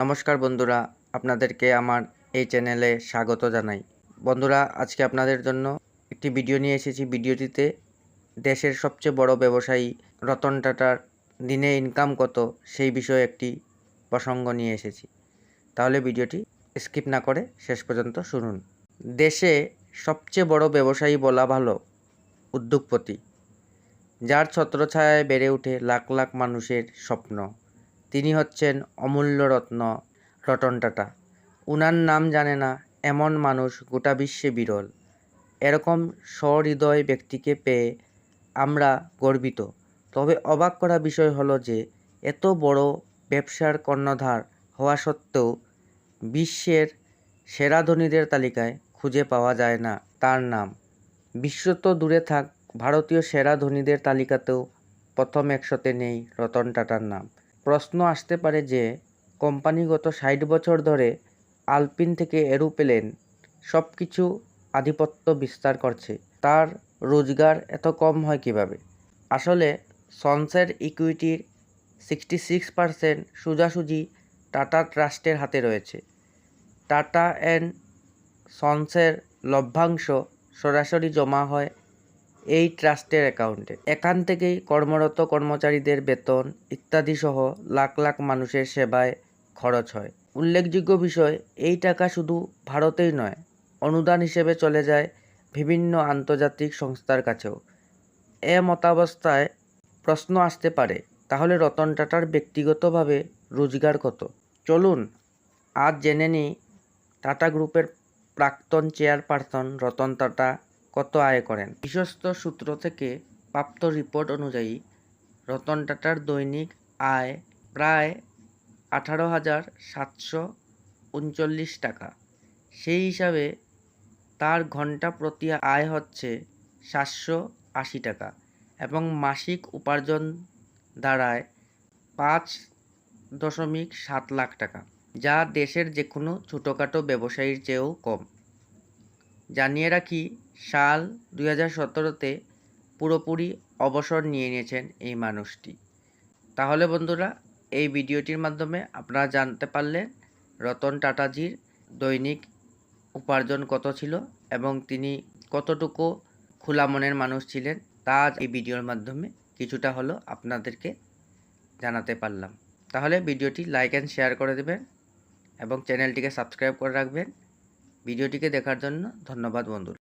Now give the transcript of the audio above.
নমস্কার বন্ধুরা, আপনাদেরকে আমার এই চ্যানেলে স্বাগত জানাই। বন্ধুরা, আজকে আপনাদের জন্য একটি ভিডিও নিয়ে এসেছি। ভিডিওটিতে দেশের সবচেয়ে বড় ব্যবসায়ী রতন টাটার দিনে ইনকাম কত সেই বিষয়ে একটি প্রসঙ্গ নিয়ে এসেছি। তাহলে ভিডিওটি স্কিপ না করে শেষ পর্যন্ত শুনুন। দেশে সবচেয়ে বড় ব্যবসায়ী বলা ভালো উদ্যোগপতি, যার ছত্রছায়ায় বেড়ে ওঠে লাখ লাখ মানুষের স্বপ্ন। তিনি হচ্ছেন অমূল্য রত্ন রতন টাটা উনার নাম জানে না এমন মানুষ গোটা বিশ্বে বিরল। এরকম সহৃদয় ব্যক্তিকে পেয়ে আমরা গর্বিত। তবে অবাক করা বিষয় হলো যে, এত বড় ব্যবসার কর্ণধার হওয়া সত্ত্বেও বিশ্বের সেরা ধনীদের তালিকায় খুঁজে পাওয়া যায় না তার নাম। বিশ্ব তো দূরে থাক, ভারতীয় সেরা ধনীদের তালিকাতেও প্রথম একশোতে নেই রতন টাটার নাম। প্রশ্ন আসতে পারে যে কোম্পানি গত ষাট বছর ধরে আলপিন থেকে এরোপ্লেন সব কিছু আধিপত্য বিস্তার করছে। তার রোজগার এত কম হয় কীভাবে? আসলে সন্সের ইকুইটির সিক্সটি সিক্স পারসেন্ট সোজাসুজি টাটা ট্রাস্টের হাতে রয়েছে। টাটা অ্যান্ড সন্সের লভ্যাংশ সরাসরি জমা হয় এই ট্রাস্টের অ্যাকাউন্টে। এখান থেকেই কর্মরত কর্মচারীদের বেতন ইত্যাদি সহ লাখ লাখ মানুষের সেবায় খরচ হয়। উল্লেখযোগ্য বিষয়, এই টাকা শুধু ভারতেই নয়, অনুদান হিসেবে চলে যায় বিভিন্ন আন্তর্জাতিক সংস্থার কাছেও। এ মতাবস্থায় প্রশ্ন আসতে পারে, তাহলে রতন টাটার ব্যক্তিগতভাবে রোজগার কত? চলুন, আজ জেনে নিই টাটা গ্রুপের প্রাক্তন চেয়ারপারসন রতন টাটা কত আয় করেন? বিশ্বস্ত সূত্র থেকে প্রাপ্ত রিপোর্ট অনুযায়ী রতন টাটার দৈনিক আয় প্রায় আঠারো হাজার সাতশো উনচল্লিশ টাকা। সেই হিসাবে তার ঘণ্টা প্রতি আয় হচ্ছে সাতশো আশি টাকা এবং মাসিক উপার্জন দাঁড়ায় পাঁচ দশমিক সাত লাখ টাকা, যা দেশের যে কোনো ছোটোখাটো ব্যবসায়ীর চেয়েও কম। জানিয়ে রাখি, সাল দুই হাজার সতেরোতে পুরোপুরি অবসর নিয়ে নিয়েছেন এই মানুষটি। তাহলে বন্ধুরা, এই ভিডিওটির মাধ্যমে আপনারা জানতে পারলেন রতন টাটাজির দৈনিক উপার্জন কত ছিল এবং তিনি কতটুকু খোলা মনের মানুষ ছিলেন, তা এই ভিডিওর মাধ্যমে কিছুটা হলো আপনাদেরকে জানাতে পারলাম। তাহলে ভিডিওটি লাইক অ্যান্ড শেয়ার করে দেবেন এবং চ্যানেলটিকে সাবস্ক্রাইব করে রাখবেন। ভিডিওটিকে দেখার জন্য ধন্যবাদ বন্ধুরা।